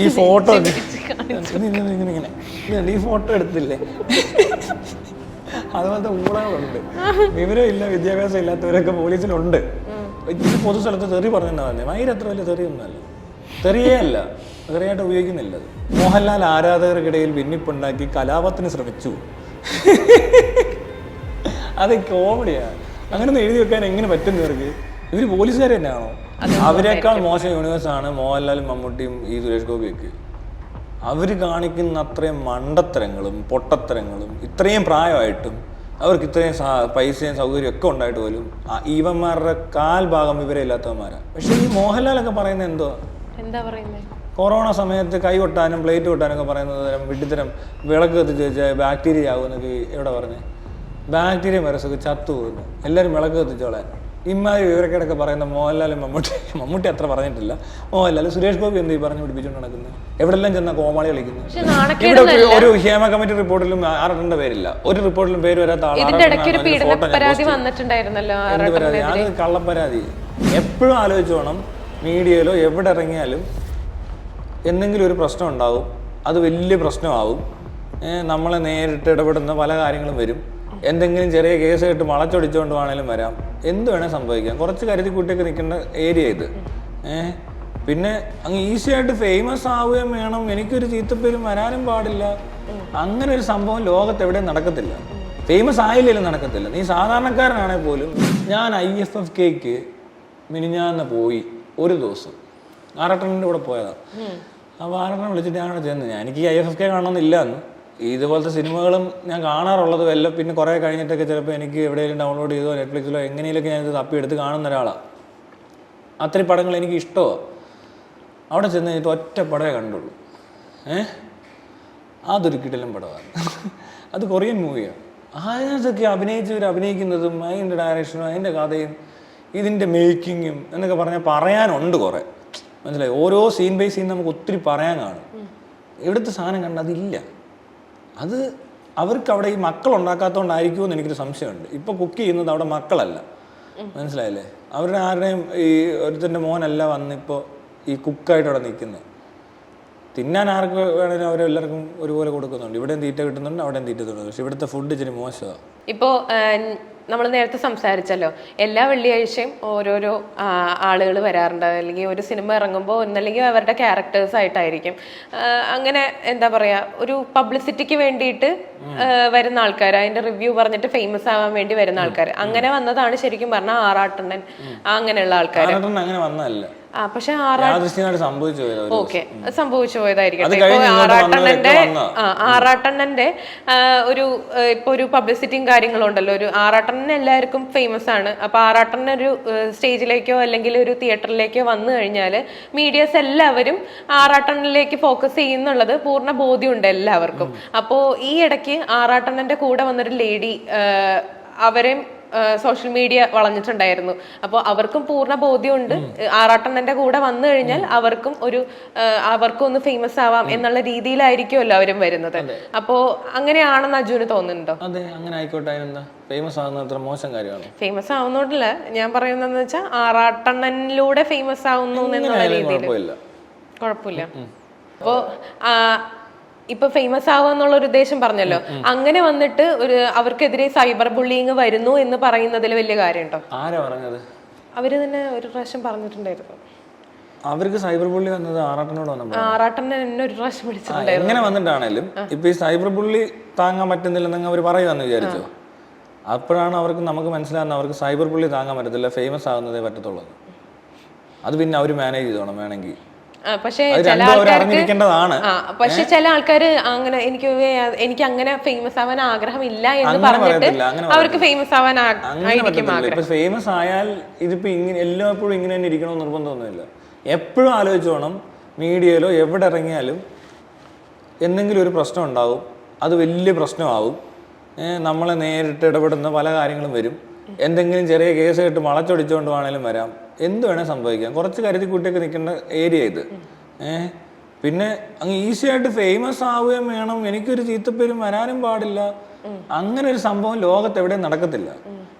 ഈ ഫോട്ടോ ഇങ്ങനെ ഇങ്ങനെ. ഈ ഫോട്ടോ എടുത്തില്ലേ? അതുപോലത്തെ ഊളകളുണ്ട് ഇല്ല വിദ്യാഭ്യാസം ഇല്ലാത്തവരൊക്കെ പോലീസിലുണ്ട്. ഇത് പൊതു സ്ഥലത്ത് തെറി പറഞ്ഞിട്ടുണ്ടാവില്ലേ മയിര് അത്ര വലിയ തെറിയൊന്നുമല്ല. തെറിയേ അല്ല. തെറിയായിട്ട് ഉപയോഗിക്കുന്നില്ല മോഹൻലാൽ ആരാധകർക്കിടയിൽ ഭിന്നിപ്പുണ്ടാക്കി കലാപത്തിന് ശ്രമിച്ചു. അത് കോമഡിയാണ് അങ്ങനെ ഒന്ന് എഴുതി വെക്കാൻ എങ്ങനെ പറ്റും ഇവർക്ക് ഇവർ പോലീസുകാർ തന്നെയാണോ? അവരെക്കാൾ മോശം യൂണിവേഴ്സ് ആണ് മോഹൻലാലും മമ്മൂട്ടിയും ഈ സുരേഷ് ഗോപിയൊക്കെ. അവർ കാണിക്കുന്ന അത്രയും മണ്ടത്തരങ്ങളും പൊട്ടത്തരങ്ങളും ഇത്രയും പ്രായമായിട്ടും അവർക്ക് ഇത്രയും പൈസയും സൗകര്യം ഒക്കെ ഉണ്ടായിട്ട് പോലും ഇവന്മാരുടെ കാൽ ഭാഗം ഇവരെ ഇല്ലാത്തവന്മാരാ. പക്ഷെ ഈ മോഹൻലാൽ ഒക്കെ പറയുന്നത് എന്തോ എന്താ പറയുന്നത് കൊറോണ സമയത്ത് കൈ കൊട്ടാനും പ്ലേറ്റ് കൊട്ടാനൊക്കെ പറയുന്നത് തരം വിട്ടിത്തരം വിളക്ക് കത്തിച്ച് വെച്ചാൽ ബാക്ടീരിയ ആകുമെന്നൊക്കെ എവിടെ പറഞ്ഞേ? ബാക്ടീരിയ വൈറസൊക്കെ ചത്തു പോകുന്നു. എല്ലാവരും വിളക്ക് കത്തിച്ചോളാൻ. ഇമാതിരി വിവരക്കേടൊക്കെ പറയുന്ന മോഹൻലാലും മമ്മൂട്ടി. മമ്മൂട്ടി അത്ര പറഞ്ഞിട്ടില്ല. മോഹൻലാൽ സുരേഷ് ഗോപി എന്ത് ഈ പറഞ്ഞു പിടിപ്പിച്ചുകൊണ്ട് നടക്കുന്നത്? എവിടെല്ലാം ചെന്ന കോമാളി കളിക്കുന്നു? പക്ഷെ ഇവിടെ ഒരു- ഹേമ കമ്മിറ്റി റിപ്പോർട്ടിലും ആരുടെ പേരില്ല. ഒരു റിപ്പോർട്ടിലും പേര് വരാത്ത ആളാണ് അത് കള്ളപ്പരാതി എപ്പോഴും ആലോചിച്ചോണം മീഡിയയിലോ എവിടെ ഇറങ്ങിയാലും എന്തെങ്കിലും ഒരു പ്രശ്നം ഉണ്ടാവും. അത് വലിയ പ്രശ്നമാവും. നമ്മളെ നേരിട്ട് ഇടപെടുന്ന പല കാര്യങ്ങളും വരും. എന്തെങ്കിലും ചെറിയ കേസ് കേട്ട് വളച്ചൊടിച്ചുകൊണ്ട് വേണേലും വരാം. എന്ത് വേണേൽ സംഭവിക്കാം. കുറച്ച് കരുതി കൂട്ടിയൊക്കെ നിൽക്കേണ്ട ഏരിയ ഇത്. ഏഹ് പിന്നെ അങ്ങ് ഈസി ആയിട്ട് ഫേമസ് ആവുകയും വേണം. എനിക്കൊരു ചീത്തപ്പേരും വരാനും പാടില്ല. അങ്ങനെ ഒരു സംഭവം ലോകത്ത് എവിടെയും നടക്കത്തില്ല. ഫേമസ് ആയില്ലെങ്കിലും നടക്കത്തില്ല. നീ സാധാരണക്കാരനാണെങ്കിൽ പോലും. ഞാൻ ഐ എഫ് എഫ് കെക്ക് മിനിഞ്ഞാന്ന് പോയി ഒരു ദിവസം. ആറട്ടണിന്റെ കൂടെ പോയതാണ് അപ്പോൾ ആറട്ടനെ വിളിച്ചിട്ട് ഞാൻ അവിടെ ചെന്ന്. ഞാൻ എനിക്ക് ഐ എഫ് എഫ് കെ കാണണമെന്നില്ല എന്ന് ഇതുപോലത്തെ സിനിമകളും ഞാൻ കാണാറുള്ളത് വല്ല പിന്നെ കുറേ കഴിഞ്ഞിട്ടൊക്കെ ചിലപ്പോൾ എനിക്ക് എവിടെയെങ്കിലും ഡൗൺലോഡ് ചെയ്തോ നെറ്റ്ഫ്ലിക്സിലോ എങ്ങനെയൊക്കെ ഞാനിത് തപ്പിയെടുത്ത് കാണുന്ന ഒരാളാണ് അത്രയും പടങ്ങൾ എനിക്ക് ഇഷ്ടമാണ് അവിടെ ചെന്ന് കഴിഞ്ഞിട്ട് ഒറ്റ പടമേ കണ്ടുള്ളൂ. ഏ? അതൊരു കിടലം പടമാണ് അത് കൊറിയൻ മൂവിയാണ് അതിനകത്തൊക്കെ അഭിനയിച്ചവർ അഭിനയിക്കുന്നതും അതിന്റെ ഡയറക്ഷനും അതിന്റെ കഥയും ഇതിന്റെ മേക്കിങ്ങും എന്നൊക്കെ പറഞ്ഞാൽ പറയാനുണ്ട് കുറേ. മനസ്സിലായി? ഓരോ സീൻ ബൈ സീൻ നമുക്ക് ഒത്തിരി പറയാൻ കാണും. ഇവിടുത്തെ സാധനം കണ്ട അതില്ല അത് അവർക്ക് അവിടെ ഈ മക്കൾ ഉണ്ടാക്കാത്തതുകൊണ്ടായിരിക്കുമോ എന്ന് എനിക്കൊരു സംശയമുണ്ട്. ഇപ്പൊ കുക്ക് ചെയ്യുന്നത് അവിടെ മക്കളല്ല. മനസ്സിലായില്ലേ? അവരുടെ ആരുടെയും ഈ ഒരുത്തന്റെ മോനല്ല വന്നിപ്പോൾ ഈ കുക്കായിട്ട് അവിടെ നിൽക്കുന്നത് തിന്നാൻ ആർക്ക് വേണേലും അവരെല്ലാവർക്കും ഒരുപോലെ കൊടുക്കുന്നുണ്ട്. ഇവിടെയും തീറ്റ കിട്ടുന്നുണ്ട് അവിടെയും തീറ്റ കിട്ടുന്നുണ്ട്. പക്ഷെ ഇവിടുത്തെ ഫുഡ് ഇച്ചിരി മോശമാണ് ഇപ്പോ നമ്മൾ നേരത്തെ സംസാരിച്ചല്ലോ എല്ലാ വെള്ളിയാഴ്ചയും ഓരോരോ ആളുകൾ വരാറുണ്ട്. അല്ലെങ്കിൽ ഒരു സിനിമ ഇറങ്ങുമ്പോൾ ഒന്നല്ലെങ്കിൽ അവരുടെ ക്യാരക്ടേഴ്സ് ആയിട്ടായിരിക്കും. അങ്ങനെ എന്താ പറയാ ഒരു പബ്ലിസിറ്റിക്ക് വേണ്ടിയിട്ട് വരുന്ന ആൾക്കാർ അതിന്റെ റിവ്യൂ പറഞ്ഞിട്ട് ഫേമസ് ആവാൻ വേണ്ടി വരുന്ന ആൾക്കാർ അങ്ങനെ വന്നതാണ് ശരിക്കും പറഞ്ഞാൽ ആറാട്ടണ്ണൻ അങ്ങനെയുള്ള ആൾക്കാർ അങ്ങനെ വന്നതല്ല. പക്ഷെ ഓക്കെ. സംഭവിച്ചു പോയതായിരിക്കും. അത് ഇപ്പൊ കഴിഞ്ഞ് ഇങ്ങോട്ട് ആറാട്ടണ്ണന്റെ ആറാട്ടണ്ണന്റെ ഒരു ഇപ്പൊ ഒരു പബ്ലിസിറ്റിയും കാര്യങ്ങളും ഉണ്ടല്ലോ ഒരു ആറാട്ടണ്ണൻ എല്ലാവർക്കും ഫേമസ് ആണ്. അപ്പൊ ആറാട്ടണ്ണൻ ഒരു സ്റ്റേജിലേക്കോ അല്ലെങ്കിൽ ഒരു തിയേറ്ററിലേക്കോ വന്നു കഴിഞ്ഞാൽ മീഡിയസ് എല്ലാവരും ആറാട്ടണ്ണനിലേക്ക് ഫോക്കസ് ചെയ്യുന്നുള്ളത് പൂർണ ബോധ്യമുണ്ട് എല്ലാവർക്കും. അപ്പോ ഈ ഇടയ്ക്ക് ആറാട്ടണ്ണന്റെ കൂടെ വന്നൊരു ലേഡി അവരെയും സോഷ്യൽ മീഡിയ വളഞ്ഞിട്ടുണ്ടായിരുന്നു. അപ്പോൾ അവർക്കും പൂർണ ബോധ്യമുണ്ട്. ആറാട്ടണ്ണന്റെ കൂടെ വന്നു കഴിഞ്ഞാൽ അവർക്കും ഒരു അവർക്കും ഒന്ന് ഫേമസ് ആവാം എന്നുള്ള രീതിയിലായിരിക്കുമല്ലോ അവരും വരുന്നത്. അപ്പോ അങ്ങനെയാണെന്ന് അജുവിന് തോന്നുന്നുണ്ടോ? അതെ അങ്ങനെ ആയിക്കോട്ടെ. ഫേമസ് ആകുന്നത് അത്ര മോശം കാര്യമാണ്. ഫേമസ് ആവുന്നോണ്ടല്ല. ഞാൻ പറയുന്നതെന്ന് വെച്ചാൽ ആറാട്ടണ്ണനിലൂടെ ഫേമസ് ആവുന്നു എന്നുള്ള രീതിയിൽ കുഴപ്പമില്ല. കുഴപ്പമില്ല. അപ്പോ ആ, ഇപ്പൊ ഫേമസ് ആവുക എന്നുള്ള ഒരു ഉദ്ദേശം പറഞ്ഞല്ലോ. അങ്ങനെ വന്നിട്ട് ഒരു അവർക്കെതിരെ സൈബർ ബുള്ളിങ് വരുന്നു എന്ന് പറയുന്നതിൽ വലിയ കാര്യമുണ്ടോ? ആരാ പറഞ്ഞത്? അവർ തന്നെ ഒരു പ്രാവശ്യം പറഞ്ഞിട്ടുണ്ടായിരുന്നു. അവർക്ക് സൈബർ ബുള്ളി വന്നത് ആറാട്ടനോട് എന്നെ ഒരു പ്രാവശ്യം എങ്ങനെ വന്നിട്ടാണേലും ഇപ്പൊ ഈ സൈബർ ബുള്ളി താങ്ങാൻ പറ്റുന്നില്ലെന്ന് അവർ പറയുമെന്ന് വിചാരിച്ചോ? അപ്പോഴാണ് അവർക്ക് നമുക്ക് മനസ്സിലാകുന്ന അവർക്ക് സൈബർ ബുള്ളി താങ്ങാൻ പറ്റത്തില്ല ഫേമസ് ആകുന്നതേ പറ്റത്തുള്ളൂ അത് പിന്നെ അവർ മാനേജ് ചെയ്തോണം വേണമെങ്കിൽ. പക്ഷേ ചില ആൾക്കാർക്ക് പക്ഷെ ചില ആൾക്കാർ അങ്ങനെ എനിക്ക് എനിക്ക് അങ്ങനെ ഫേമസ് ആവാൻ ആഗ്രഹം ഇല്ല എന്ന് പറഞ്ഞിട്ട് അവർക്ക് ഫേമസ് ആവാൻ ഫേമസ് ആയാൽ ഇതിപ്പോ ഇങ്ങനെ എല്ലായ്പ്പോഴും ഇങ്ങനെ തന്നെ ഇരിക്കണം നിർബന്ധമൊന്നുമില്ല. എപ്പോഴും ആലോചിച്ചോണം മീഡിയയിലോ എവിടെ ഇറങ്ങിയാലും എന്തെങ്കിലും ഒരു പ്രശ്നം ഉണ്ടാവും. അത് വലിയ പ്രശ്നമാവും. നമ്മളെ നേരിട്ട് ഇടപെടുന്ന പല കാര്യങ്ങളും വരും. എന്തെങ്കിലും ചെറിയ കേസ് കേട്ട് വളച്ചൊടിച്ചുകൊണ്ട് വേണേലും വരാം. എന്ത് വേണേൽ സംഭവിക്കാം. കുറച്ച് കരുതി കൂട്ടിയൊക്കെ നിൽക്കേണ്ട ഏരിയ ഇത്. ഏഹ് പിന്നെ അങ്ങ് ഈസി ആയിട്ട് ഫേമസ് ആവുകയും വേണം. എനിക്കൊരു ചീത്തപ്പേരും വരാനും പാടില്ല. അങ്ങനെ ഒരു സംഭവം ലോകത്ത് എവിടെയും നടക്കത്തില്ല.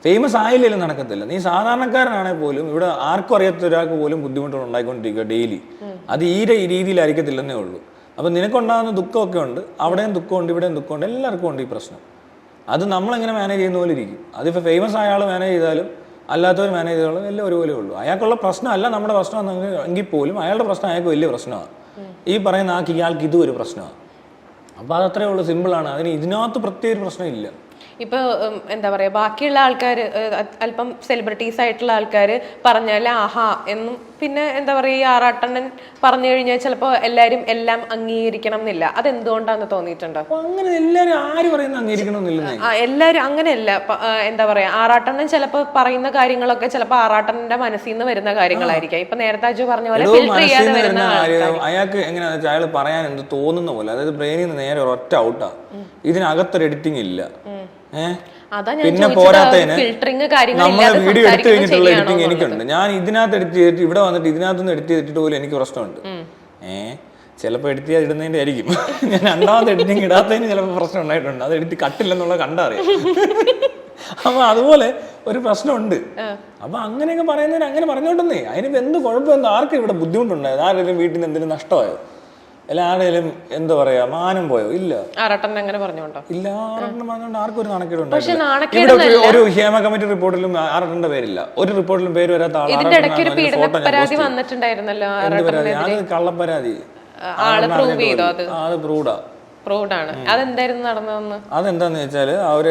ഫേമസ് ആയില്ലെങ്കിലും നടക്കത്തില്ല. നീ സാധാരണക്കാരനാണെങ്കിൽ പോലും ഇവിടെ ആർക്കും അറിയാത്ത ഒരാൾക്ക് പോലും ബുദ്ധിമുട്ടുകൾ ഉണ്ടായിക്കൊണ്ടിരിക്കുക ഡെയിലി അത് ഈ രീതിയിലായിരിക്കത്തില്ലെന്നേ ഉള്ളൂ. അപ്പം നിനക്കുണ്ടാകുന്ന ദുഃഖമൊക്കെ ഉണ്ട്. അവിടെയും ദുഃഖമുണ്ട് ഇവിടെയും ദുഃഖമുണ്ട്. എല്ലാവർക്കും ഉണ്ട് ഈ പ്രശ്നം. അത് നമ്മളെങ്ങനെ മാനേജ് ചെയ്യുന്ന പോലെ ഇരിക്കും. അതിപ്പോ ഫേമസ് ആയ ആൾ മാനേജ് ചെയ്താലും അല്ലാത്തവർ മാനേജ് ചെയ്താലും എല്ലാം ഒരുപോലെ ഉള്ളൂ. അയാൾക്കുള്ള പ്രശ്നമല്ല നമ്മുടെ പ്രശ്നം എങ്കിൽ പോലും അയാളുടെ പ്രശ്നം അയാൾക്ക് വലിയ പ്രശ്നമാണ്. ഈ പറയുന്ന ആൾക്ക് ഇയാൾക്ക് ഇതും ഒരു പ്രശ്നമാണ്. അപ്പോൾ അതത്രേ ഉള്ളൂ സിമ്പിളാണ് അതിന് ഇതിനകത്ത് പ്രത്യേക ഒരു പ്രശ്നമില്ല ഇപ്പൊ എന്താ പറയാ ബാക്കിയുള്ള ആൾക്കാർ അല്പം സെലിബ്രിറ്റീസ് ആയിട്ടുള്ള ആൾക്കാർ പറഞ്ഞാൽ ആഹാ എന്നും പിന്നെ എന്താ പറയാ ഈ ആറാട്ടണ്ണൻ പറഞ്ഞു കഴിഞ്ഞാൽ ചിലപ്പോൾ എല്ലാവരും എല്ലാം അംഗീകരിക്കണം എന്നില്ല. അതെന്തുകൊണ്ടാന്ന് തോന്നിയിട്ടുണ്ടോ? അങ്ങനെ എല്ലാവരും ആര് പറയുന്ന അങ്ങനെയല്ല. എന്താ പറയാ ആറാട്ടണ്ണൻ ചിലപ്പോൾ പറയുന്ന കാര്യങ്ങളൊക്കെ ചിലപ്പോൾ ആറാട്ടണ്ണന്റെ മനസ്സിൽ നിന്ന് വരുന്ന കാര്യങ്ങളായിരിക്കാം. ഇപ്പൊ നേരത്തെ അജു പറഞ്ഞ പോലെ ഫിൽറ്റർ ചെയ്യാതെ വരുന്ന അയാൾക്ക് എങ്ങനെയാണെന്ന് വെച്ചാൽ അയാൾ പറയാൻ എന്ത് തോന്നുന്ന പോലെ അതായത് ബ്രെയിനിൽ നിന്ന് നേരെ ഒരൊറ്റ ഔട്ടാ. ഇതിനകത്തൊരു എഡിറ്റിംഗ് ഇല്ല. പിന്നെ പോരാത്തതിന് നമ്മൾ വീഡിയോ എടുത്തു കഴിഞ്ഞിട്ടുള്ള എഡിറ്റിംഗ് എനിക്കുണ്ട്. ഞാൻ ഇതിനകത്ത് എഡിറ്റ് ചെയ്തിട്ട് ഇവിടെ വന്നിട്ട് ഇതിനകത്തുനിന്ന് എഡിറ്റ് ചെയ്തിട്ട് പോലും എനിക്ക് പ്രശ്നമുണ്ട്. ഏഹ് ചിലപ്പോൾ എഡിറ്റ് ചെയ്ത് ഇടുന്നതിന്റെ ആയിരിക്കും. ഞാൻ രണ്ടാമത് എഡിറ്റിംഗ് ഇടാത്തതിന് ചിലപ്പോൾ പ്രശ്നം ഉണ്ടായിട്ടുണ്ട്. അത് എഡിറ്റ് കട്ടില്ലെന്നുള്ളത് കണ്ടറിയാം അപ്പൊ അതുപോലെ ഒരു പ്രശ്നമുണ്ട്. അപ്പൊ അങ്ങനെയൊക്കെ പറയുന്നതിന് അങ്ങനെ പറഞ്ഞോണ്ടെന്നേ അതിന് എന്ത് കുഴപ്പം എന്താ ആർക്കും ഇവിടെ ബുദ്ധിമുട്ടുണ്ടായത്? ആരെങ്കിലും വീട്ടിൽ നിന്ന് എന്തെങ്കിലും നഷ്ടമായോ? ആരെങ്കിലും എന്താ പറയാ മാനം പോയോ? ഇല്ല. ആറാട്ടണ്ണൻ അങ്ങനെ പറഞ്ഞോണ്ടോ ഇല്ല ആർക്കും ഒരു ഒരു ഹേമ കമ്മിറ്റി റിപ്പോർട്ടിലും ആറട്ടന്റെ പേരില്ല. ഒരു റിപ്പോർട്ടിലും പേര് വരാത്ത ആളാണ് കള്ളപ്പരാതി അത്? പ്രൂഡാ പ്രൂഡാണ് അതെന്തായിരുന്നു നടന്നതെന്ന്? അതെന്താന്ന് വെച്ചാൽ അവർ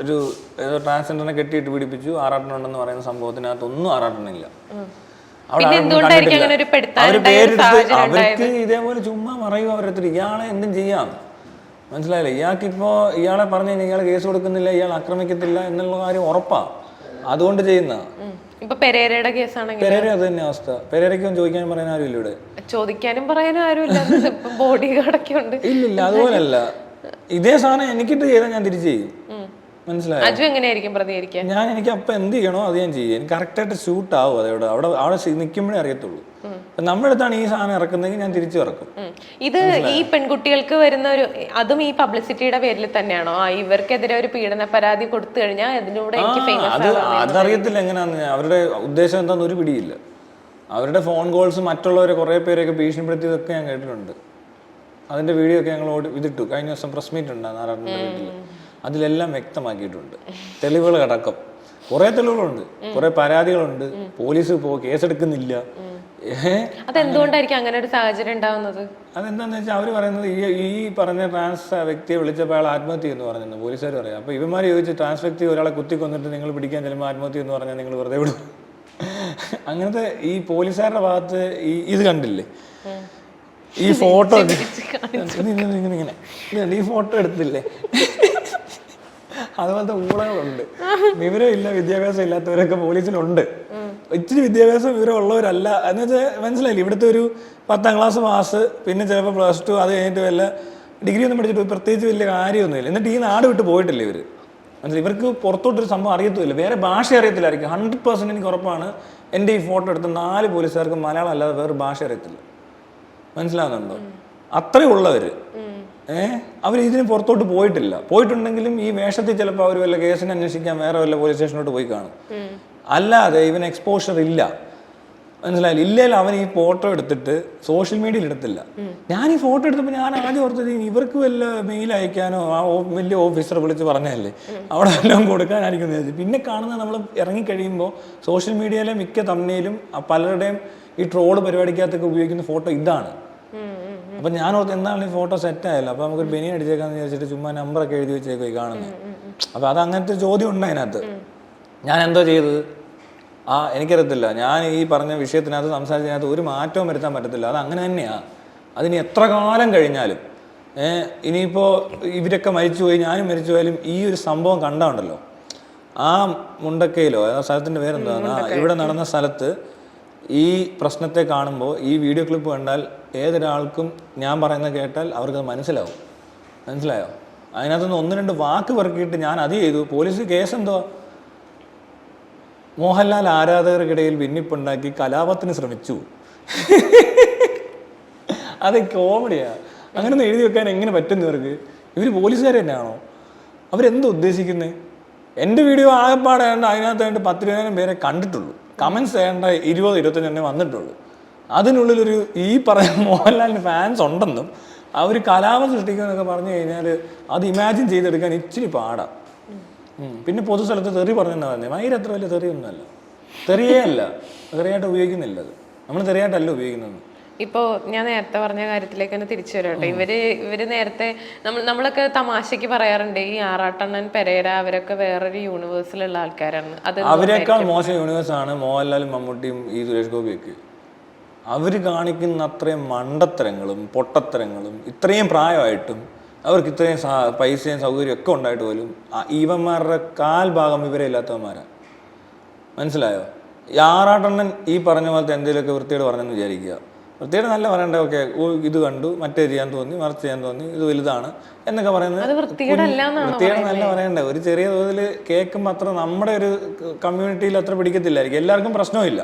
ഒരു ട്രാൻസ്ജെൻഡറിനെ കെട്ടിയിട്ട് പിടിപ്പിച്ചു ആറാട്ടനുണ്ടെന്ന് പറയുന്ന സംഭവത്തിനകത്ത് ഒന്നും ആറാട്ടനില്ല അവർക്ക് ഇതേപോലെ ചുമ്മാ പറയുക അവരത്തിൽ ഇയാളെ എന്തും ചെയ്യാം. മനസ്സിലായില്ലേ? ഇയാൾക്കിപ്പോ ഇയാളെ പറഞ്ഞു കഴിഞ്ഞാൽ ഇയാൾ കേസ് കൊടുക്കുന്നില്ല ഇയാൾ ആക്രമിക്കത്തില്ല എന്നുള്ള കാര്യം ഉറപ്പാ. അതുകൊണ്ട് ചെയ്യുന്ന. പെരേരയുടെ കേസാണെങ്കിൽ പെരേര അത് തന്നെ അവസ്ഥ. പെരേരയ്ക്കും ചോദിക്കാൻ പറയാൻ ആരുമില്ല ഇവിടെ. ചോദിക്കാനും പറയാനും ആരുമില്ല. ബോഡി ഗാർഡൊക്കെ ഉണ്ട്. ഇല്ലില്ല അതുപോലല്ല. ഇതേ സാധനം എനിക്കിട്ട് ചെയ്താൽ ഞാൻ തിരിച്ചു ചെയ്യും. മനസ്സിലായോ? അജു എങ്ങനെയായിരിക്കും പ്രതികരിക്കാൻ? ഞാൻ എനിക്ക് അപ്പം എന്ത് ചെയ്യണോ അത് ഞാൻ ചെയ്യും. എനിക്ക് കറക്റ്റായിട്ട് ഷൂട്ട് ആവും അതോടെ അവിടെ അവിടെ നിൽക്കുമ്പോഴേ അറിയത്തുള്ളൂ. നമ്മളെടുത്താണ് നമ്മുടെ അടുത്താണ് ഈ സാധനം ഇറക്കുന്നതെങ്കിൽ ഞാൻ തിരിച്ചു ഇറക്കും. ഇത് ഈ പെൺകുട്ടികൾക്ക് വരുന്ന ഒരു അതും ഈ പബ്ലിസിറ്റിയുടെ പേരിൽ തന്നെയാണോ? ഇവർക്കെതിരെ ഒരു പീഡന പരാതി കൊടുത്തു കഴിഞ്ഞാൽ അതിലൂടെ അത് അതറിയത്തില്ല എങ്ങനെയാന്ന് അവരുടെ ഉദ്ദേശം എന്താണെന്ന് ഒരു പിടിയില്ല. അവരുടെ ഫോൺ കോൾസ് മറ്റുള്ളവരെ കുറെ പേരെയൊക്കെ ഭീഷണിപ്പെടുത്തിയതൊക്കെ ഞാൻ കേട്ടിട്ടുണ്ട്. അതിന്റെ വീഡിയോ ഒക്കെ ഞങ്ങൾ ഇതിട്ടു. കഴിഞ്ഞ ദിവസം പ്രസ് മീറ്റ് ഉണ്ടായിരുന്നു വീട്ടിൽ അതിലെല്ലാം വ്യക്തമാക്കിയിട്ടുണ്ട്. തെളിവുകൾ അടക്കം. കുറെ തെളിവുകളുണ്ട്. കുറെ പരാതികളുണ്ട്. പോലീസ് പോ കേസെടുക്കുന്നില്ല. അതെന്തുകൊണ്ടായിരിക്കും അങ്ങനെ ഒരു സാഹചര്യം ഉണ്ടാവുന്നത്? അതെന്താന്ന് വെച്ചാൽ അവർ പറയുന്നത് ഈ ഈ പറഞ്ഞ ട്രാൻസ് വ്യക്തിയെ വിളിച്ചപ്പോൾ അയാൾ ആത്മഹത്യ എന്ന് പറഞ്ഞിരുന്നു. പോലീസുകാർ പറയാം. അപ്പോൾ ഇവന്മാർ ചോദിച്ചു ട്രാൻസ് വ്യക്തി ഒരാളെ കുത്തി കൊന്നിട്ട് നിങ്ങൾ പിടിക്കാൻ ചെല്ലുമ്പോൾ ആത്മഹത്യ എന്ന് പറഞ്ഞാൽ നിങ്ങൾ വെറുതെ വിടും? അങ്ങനത്തെ ഈ പോലീസുകാരുടെ ഭാഗത്ത് ഈ ഇത് കണ്ടില്ലേ? ഈ ഫോട്ടോ ഇങ്ങനെ ഈ ഫോട്ടോ എടുത്തില്ലേ? അതുപോലത്തെ ഊളകളുണ്ട്. ഇല്ല വിദ്യാഭ്യാസം ഇല്ലാത്തവരൊക്കെ പോലീസിലുണ്ട്. ഇച്ചിരി വിദ്യാഭ്യാസം വിവരം ഉള്ളവരല്ല എന്ന് വെച്ചാൽ മനസ്സിലായില്ലേ? ഇവിടുത്തെ ഒരു പത്താം ക്ലാസ് പാസ് പിന്നെ ചിലപ്പോൾ പ്ലസ് ടു അത് കഴിഞ്ഞിട്ട് വല്ല ഡിഗ്രി ഒന്നും പഠിച്ചിട്ട് പ്രത്യേകിച്ച് വലിയ കാര്യമൊന്നുമില്ല. എന്നിട്ട് ഈ നാട് വിട്ട് പോയിട്ടില്ല ഇവർ മനസ്സിലായി? ഇവർക്ക് പുറത്തോട്ടൊരു സംഭവം അറിയത്തുമില്ല. വേറെ ഭാഷ അറിയത്തില്ലായിരിക്കും. ഹൺഡ്രഡ് പെർസെന്റ് എനിക്ക് ഉറപ്പാണ് എന്റെ ഈ ഫോട്ടോ എടുത്ത നാല് പോലീസുകാർക്ക് മലയാളം അല്ലാതെ വേറെ ഭാഷ അറിയത്തില്ല. മനസ്സിലാകുന്നുണ്ടോ അത്രയുള്ളവർ ഉള്ളവര്. ഏഹ് അവർ ഇതിന് പുറത്തോട്ട് പോയിട്ടില്ല. പോയിട്ടുണ്ടെങ്കിലും ഈ വേഷത്തിൽ ചിലപ്പോൾ അവർ വല്ല കേസിനെ അന്വേഷിക്കാൻ വേറെ വല്ല പോലീസ് സ്റ്റേഷനോട്ട് പോയി കാണും. അല്ലാതെ ഇവന് എക്സ്പോഷർ ഇല്ല. മനസ്സിലായില്ല? ഇല്ലെങ്കിൽ അവൻ ഈ ഫോട്ടോ എടുത്തിട്ട് സോഷ്യൽ മീഡിയയിൽ എടുത്തില്ല ഞാൻ ഈ ഫോട്ടോ എടുത്തപ്പോൾ ഞാൻ ആദ്യം ഓർത്തത് ഇവർക്ക് വല്ല മെയിൽ അയക്കാനോ ആ വലിയ ഓഫീസർ വിളിച്ച് പറഞ്ഞല്ലേ അവിടെ എല്ലാം കൊടുക്കാനായിരിക്കും പിന്നെ കാണുന്ന നമ്മൾ ഇറങ്ങിക്കഴിയുമ്പോൾ സോഷ്യൽ മീഡിയയിലെ മിക്ക തമ്മിലും പലരുടെയും ഈ ട്രോൾ പരിപാടിക്കകത്തൊക്കെ ഉപയോഗിക്കുന്ന ഫോട്ടോ ഇതാണ്. അപ്പൊ ഞാൻ ഓർത്ത് എന്താണ് ഈ ഫോട്ടോ സെറ്റ് ആയല്ലോ. അപ്പൊ നമുക്ക് ബനിയൻ അടിച്ചേക്കാന്ന് വിചാരിച്ചിട്ട് ചുമ്മാ നമ്പറൊക്കെ എഴുതി വെച്ചേക്കോ ഈ കാണുന്നത് അപ്പൊ അത് അങ്ങനത്തെ ചോദ്യം ഉണ്ട് അതിനകത്ത്. ഞാൻ എന്തോ ചെയ്തത്? ആ എനിക്കറിയത്തില്ല. ഞാൻ ഈ പറഞ്ഞ വിഷയത്തിനകത്ത് സംസാരിച്ചതിനകത്ത് ഒരു മാറ്റവും വരുത്താൻ പറ്റത്തില്ല. അത് അങ്ങനെ തന്നെയാണ് അതിന് എത്ര കാലം കഴിഞ്ഞാലും ഏഹ് ഇനിയിപ്പോൾ ഇവരൊക്കെ മരിച്ചുപോയി ഞാനും മരിച്ചു പോയാലും ഈ ഒരു സംഭവം കണ്ടാണ്ടല്ലോ ആ മുണ്ടക്കയിലോ സ്ഥലത്തിന്റെ പേരെന്താണ്? ആ ഇവിടെ നടന്ന സ്ഥലത്ത് ഈ പ്രശ്നത്തെ കാണുമ്പോൾ ഈ വീഡിയോ ക്ലിപ്പ് കണ്ടാൽ ഏതൊരാൾക്കും ഞാൻ പറയുന്നത് കേട്ടാൽ അവർക്കത് മനസ്സിലാവും. മനസ്സിലായോ? അതിനകത്തുനിന്ന് ഒന്ന് രണ്ട് വാക്ക് പെറുക്കിയിട്ട് ഞാൻ അത് ചെയ്തു. പോലീസ് കേസ് എന്തോ മോഹൻലാൽ ആരാധകർക്കിടയിൽ ഭിന്നിപ്പുണ്ടാക്കി കലാപത്തിന് ശ്രമിച്ചു. അത് കോമഡിയാ. അങ്ങനെ ഒന്ന് എഴുതി വെക്കാൻ എങ്ങനെ പറ്റുന്നു ഇവർക്ക്? ഇവർ പോലീസുകാർ തന്നെയാണോ? അവരെന്താ ഉദ്ദേശിക്കുന്നത് എന്റെ വീഡിയോ ആകെപ്പാടെ അതിനകത്ത് പത്ത് പേരെ കണ്ടിട്ടുള്ളൂ. കമൻസ് ചെയ്യേണ്ട ഇരുപത് ഇരുപത്തഞ്ചെണ്ണേ വന്നിട്ടുള്ളൂ. അതിനുള്ളിലൊരു ഈ പറയുന്ന മോഹൻലാലിന് ഫാൻസ് ഉണ്ടെന്നും അവർ കലാപം സൃഷ്ടിക്കുമെന്നൊക്കെ പറഞ്ഞു കഴിഞ്ഞാൽ അത് ഇമാജിൻ ചെയ്തെടുക്കാൻ ഇച്ചിരി പാടാം. ഉം. പിന്നെ പൊതുസ്ഥലത്ത് തെറി പറഞ്ഞെന്നാ പറഞ്ഞത് മയിര് അത്ര വലിയ തെറിയൊന്നുമല്ല. തെറിയേ അല്ല. തെറിയായിട്ട് ഉപയോഗിക്കുന്നില്ല അത്. നമ്മൾ തെറിയായിട്ടല്ല ഉപയോഗിക്കുന്നത്. ഇപ്പോ ഞാൻ നേരത്തെ പറഞ്ഞ കാര്യത്തിലേക്ക് തന്നെ തിരിച്ചു വരട്ടെ ഇവർ ഇവർ നേരത്തെ നമ്മൾ നമ്മളൊക്കെ തമാശക്ക് പറയാറുണ്ട് ഈ ആറാട്ടണ്ണൻ പെരേര അവരൊക്കെ വേറൊരു യൂണിവേഴ്സിലുള്ള ആൾക്കാരാണ്. അത് അവരെക്കാൾ മോശം യൂണിവേഴ്സാണ് മോഹൻലാലും മമ്മൂട്ടിയും ഈ സുരേഷ് ഗോപിയൊക്കെ. അവർ കാണിക്കുന്ന അത്രയും മണ്ടത്തരങ്ങളും പൊട്ടത്തരങ്ങളും ഇത്രയും പ്രായമായിട്ടും അവർക്ക് ഇത്രയും പൈസയും സൗകര്യം ഒക്കെ ഉണ്ടായിട്ട് പോലും ഈവന്മാരുടെ ഇവന്മാരുടെ കാൽ ഭാഗം ഇവരെ ഇല്ലാത്തവന്മാരാണ് മനസ്സിലായോ? ആറാട്ടെണ്ണൻ ഈ പറഞ്ഞ പോലത്തെ എന്തെങ്കിലുമൊക്കെ വൃത്തിയോട് പറഞ്ഞെന്ന് വിചാരിക്കുക. വൃത്തിയോട് നല്ല പറയണ്ടേ ഓക്കെ ഇത് കണ്ടു മറ്റേ ചെയ്യാൻ തോന്നി മറിച്ച് ചെയ്യാൻ തോന്നി ഇത് വലുതാണ് എന്നൊക്കെ പറയുന്നത് വൃത്തിയോട് നല്ല പറയണ്ടേ ഒരു ചെറിയ തോതിൽ കേൾക്കുമ്പോൾ അത്ര നമ്മുടെ ഒരു കമ്മ്യൂണിറ്റിയിൽ അത്ര പിടിക്കത്തില്ലായിരിക്കും. എല്ലാവർക്കും പ്രശ്നമില്ല.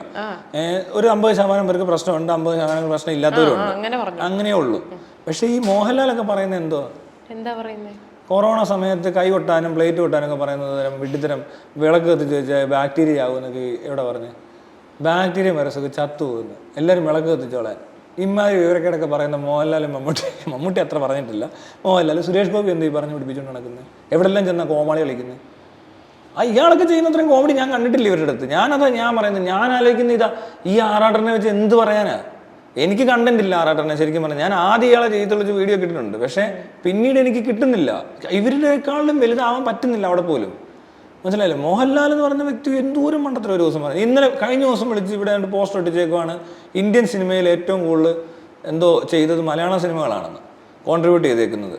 ഒരു അമ്പത് ശതമാനം പേർക്ക് പ്രശ്നമുണ്ട് അമ്പത് ശതമാനം പ്രശ്നം ഇല്ലാത്തവരുണ്ട്. അങ്ങനെയേ ഉള്ളൂ. പക്ഷേ ഈ മോഹൻലാൽ ഒക്കെ പറയുന്നത് എന്തോ? എന്താ പറയുന്നത് കൊറോണ സമയത്ത് കൈ കൊട്ടാനും പ്ലേറ്റ് കൊട്ടാനും ഒക്കെ പറയുന്നത് തരം വിഡിത്തരം വിളക്ക് കത്തിച്ച് വെച്ചാൽ ബാക്ടീരിയ ആകുമെന്നൊക്കെ എവിടെ പറഞ്ഞു? ബാക്ടീരിയ വൈറസൊക്കെ ചത്തു പോകുന്നു. എല്ലാവരും വിളക്ക് കത്തിച്ചോളാൻ. ഇമാതിരി വിവരക്കേടൊക്കെ പറയുന്ന മോഹൻലാലും മമ്മൂട്ടി. മമ്മൂട്ടി അത്ര പറഞ്ഞിട്ടില്ല. മോഹൻലാൽ സുരേഷ് ഗോപി എന്ത് ഈ പറഞ്ഞു പിടിപ്പിച്ചുകൊണ്ട് നടക്കുന്നത് എവിടെല്ലാം ചെന്നാൽ കോമാളി കളിക്കുന്നത് ആ ഇയാളൊക്കെ ചെയ്യുന്ന അത്രയും കോമഡി ഞാൻ കണ്ടിട്ടില്ല ഇവരുടെ അടുത്ത്. ഞാനതാ ഞാൻ പറയുന്നത്. ഞാൻ ആലോചിക്കുന്ന ഇതാ ഈ ആറാട്ടനെ വെച്ച് എന്ത് പറയാനാ? എനിക്ക് കണ്ടന്റ് ഇല്ല ആറാട്ടനെ ശരിക്കും പറഞ്ഞാൽ ഞാൻ ആദ്യം ഇയാളെ ചെയ്തുള്ള വീഡിയോ കിട്ടുന്നുണ്ട് പക്ഷെ പിന്നീട് എനിക്ക് കിട്ടുന്നില്ല. ഇവരുടെക്കാളും വലുതാവാൻ പറ്റുന്നില്ല അവിടെ പോലും. മനസ്സിലായില്ലേ? മോഹൻലാൽ എന്ന് പറയുന്ന വ്യക്തി എന്തോരം മണ്ടത്തിൽ ഒരു ദിവസം പറഞ്ഞു. ഇന്നലെ കഴിഞ്ഞ ദിവസം വിളിച്ച് ഇവിടെ പോസ്റ്റർ ഒട്ടിച്ചേക്കുവാണ് ഇന്ത്യൻ സിനിമയിൽ ഏറ്റവും കൂടുതൽ എന്തോ ചെയ്തത് മലയാള സിനിമകളാണെന്ന് കോൺട്രിബ്യൂട്ട് ചെയ്തേക്കുന്നത്.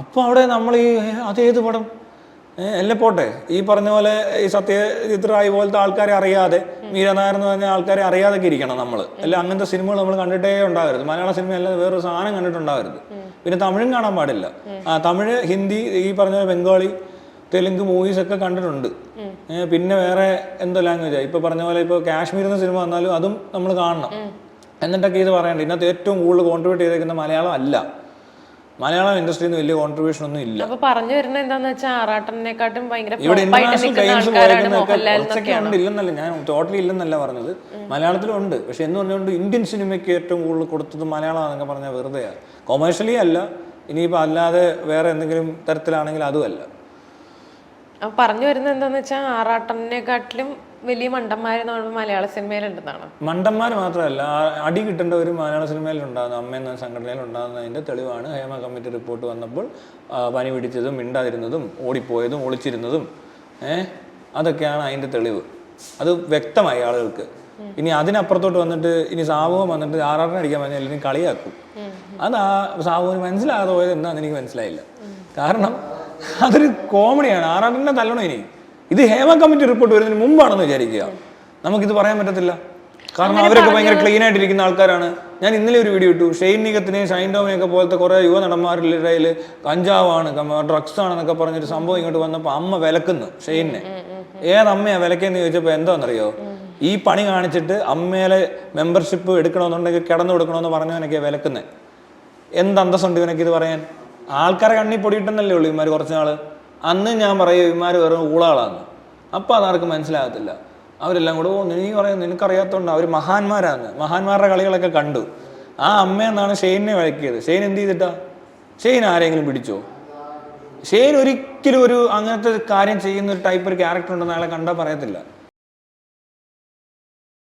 അപ്പോൾ അവിടെ നമ്മൾ ഈ അതേത് പടം? എല്ലാം പോട്ടെ? ഈ പറഞ്ഞ പോലെ ഈ സത്യജിത്രായി പോലത്തെ ആൾക്കാരെ അറിയാതെ മീരനായർ എന്ന് പറഞ്ഞ ആൾക്കാരെ അറിയാതൊക്കെ ഇരിക്കണം നമ്മൾ. അല്ല? അങ്ങനത്തെ സിനിമകൾ നമ്മൾ കണ്ടിട്ടേ ഉണ്ടാവരുത്. മലയാള സിനിമ അല്ലാതെ വേറൊരു സാധനം കണ്ടിട്ടുണ്ടാവരുത്. പിന്നെ തമിഴും കാണാൻ പാടില്ല. തമിഴ് ഹിന്ദി ഈ പറഞ്ഞ ബംഗാളി തെലുങ്ക് മൂവീസ് ഒക്കെ കണ്ടിട്ടുണ്ട് പിന്നെ വേറെ എന്തോ ലാംഗ്വേജാണ് ഇപ്പൊ പറഞ്ഞ പോലെ ഇപ്പോൾ കാശ്മീർ എന്ന സിനിമ വന്നാലും അതും നമ്മൾ കാണണം. എന്നിട്ടൊക്കെ ഇത് പറയണ്ട. ഇന്നത്തെ ഏറ്റവും കൂടുതൽ കോൺട്രിബ്യൂട്ട് ചെയ്തേക്കുന്ന മലയാളം അല്ല. മലയാളം ഇൻഡസ്ട്രിയിൽ വലിയ കോൺട്രിബ്യൂഷൻ ഒന്നും ഇല്ല. അപ്പൊ പറഞ്ഞു വരുന്നത് എന്താന്ന് വെച്ചാൽ ആറാട്ടനെക്കാട്ടും ഭയങ്കര ഇവിടെ ഇന്റർനാഷണൽ ഗെയിംസ് ആൾക്കാരാണ് പോയേക്കുന്നതൊക്കെ മോഹൻലാൽ കുറച്ചൊക്കെ ഉണ്ട്. ഇല്ലെന്നല്ല ഞാൻ ടോട്ടലി ഇല്ലെന്നല്ല പറഞ്ഞത്. മലയാളത്തിലുണ്ട് പക്ഷെ എന്ന് പറഞ്ഞുകൊണ്ട് ഇന്ത്യൻ സിനിമയ്ക്ക് ഏറ്റവും കൂടുതൽ കൊടുത്തത് മലയാളമാണെന്നൊക്കെ പറഞ്ഞാൽ വെറുതെയാണ് കൊമേഴ്ഷ്യലി അല്ല. ഇനിയിപ്പോൾ അല്ലാതെ വേറെ എന്തെങ്കിലും തരത്തിലാണെങ്കിൽ അതുമല്ല. അപ്പൊ പറഞ്ഞു വരുന്നത് എന്താന്ന് വെച്ചാൽ ആറാട്ടനെക്കാട്ടിലും വലിയ മണ്ടന്മാർ പറയുമ്പോൾ മലയാള സിനിമയിലുണ്ടെന്നാണ്. മണ്ടന്മാർ മാത്രമല്ല അടി കിട്ടേണ്ടവരും മലയാള സിനിമയിലുണ്ടാകുന്ന അമ്മ എന്ന സംഘടനയിൽ ഉണ്ടാകുന്നതിന്റെ തെളിവാണ്. ഹേമ കമ്മിറ്റി റിപ്പോർട്ട് വന്നപ്പോൾ പനി പിടിച്ചതും മിണ്ടാതിരുന്നതും ഓടിപ്പോയതും ഒളിച്ചിരുന്നതും ഏഹ് അതൊക്കെയാണ് അതിന്റെ തെളിവ്. അത് വ്യക്തമായി ആളുകൾക്ക്. ഇനി അതിനപ്പുറത്തോട്ട് വന്നിട്ട് ഇനി സാമൂഹം വന്നിട്ട് ആറാറിനെ അടിക്കാൻ പറഞ്ഞാൽ എല്ലാവരും കളിയാക്കും. അത് ആ സാമൂഹം മനസ്സിലാകാതെ പോയത് എന്താണെന്ന് എനിക്ക് മനസ്സിലായില്ല. കാരണം അതൊരു കോമഡിയാണ്. ആറാറിനെ തല്ലണം ഇനി. ഇത് ഹേമ കമ്മിറ്റി റിപ്പോർട്ട് വരുന്നതിന് മുമ്പാണെന്ന് വിചാരിക്കുക. നമുക്കിത് പറയാൻ പറ്റത്തില്ല. കാരണം അവരൊക്കെ ഭയങ്കര ക്ലീൻ ആയിട്ടിരിക്കുന്ന ആൾക്കാരാണ്. ഞാൻ ഇന്നലെ ഒരു വീഡിയോ ഇട്ടു. ഷെയ്ൻ നിഗത്തിനെയും ഷൈൻ ടോമിനെയൊക്കെ പോലത്തെ കുറേ യുവ നടന്മാരുടെ ഇടയിൽ കഞ്ചാവാണ് ഡ്രഗ്സ് ആണെന്നൊക്കെ പറഞ്ഞൊരു സംഭവം ഇങ്ങോട്ട് വന്നപ്പോൾ അമ്മ വിലക്കുന്നു ഷെയ്നെ ഏതമ്മയാ വിലക്കെന്ന് ചോദിച്ചപ്പോൾ എന്താണെന്നറിയോ ഈ പണി കാണിച്ചിട്ട് അമ്മയിലെ മെമ്പർഷിപ്പ് എടുക്കണമെന്നുണ്ടെങ്കിൽ കിടന്നു കൊടുക്കണമെന്ന് പറഞ്ഞവനൊക്കെയാ വിലക്കുന്നത് എന്ത് അന്തസ്സുണ്ട് ഇവനൊക്കെ ഇത് പറയാൻ? ആൾക്കാരെ കണ്ണി പൊടിയിട്ടെന്നല്ലേ ഉള്ളൂ ഇമാർ കുറച്ച് നാൾ. അന്ന് ഞാൻ പറയും ഇമാർ വെറും ഊളാളാന്ന് അപ്പം അതാർക്കും മനസ്സിലാകത്തില്ല. അവരെല്ലാം കൂടെ ഓ നീ പറയുന്നത് നിനക്കറിയാത്തോണ്ട് അവർ മഹാന്മാരാണ് മഹാന്മാരുടെ കളികളൊക്കെ കണ്ടു. ആ അമ്മയെന്നാണ് ഷെയ്നെ വഴക്കിയത്. ഷെയ്ൻ എന്ത് ചെയ്തിട്ടാ? ഷെയ്ൻ ആരെങ്കിലും പിടിച്ചോ? ഷെയ്ൻ ഒരിക്കലും ഒരു അങ്ങനത്തെ കാര്യം ചെയ്യുന്ന ഒരു ടൈപ്പ് ഒരു ക്യാരക്ടർ ഉണ്ടെന്ന് അയാളെ കണ്ടാൽ പറയത്തില്ല.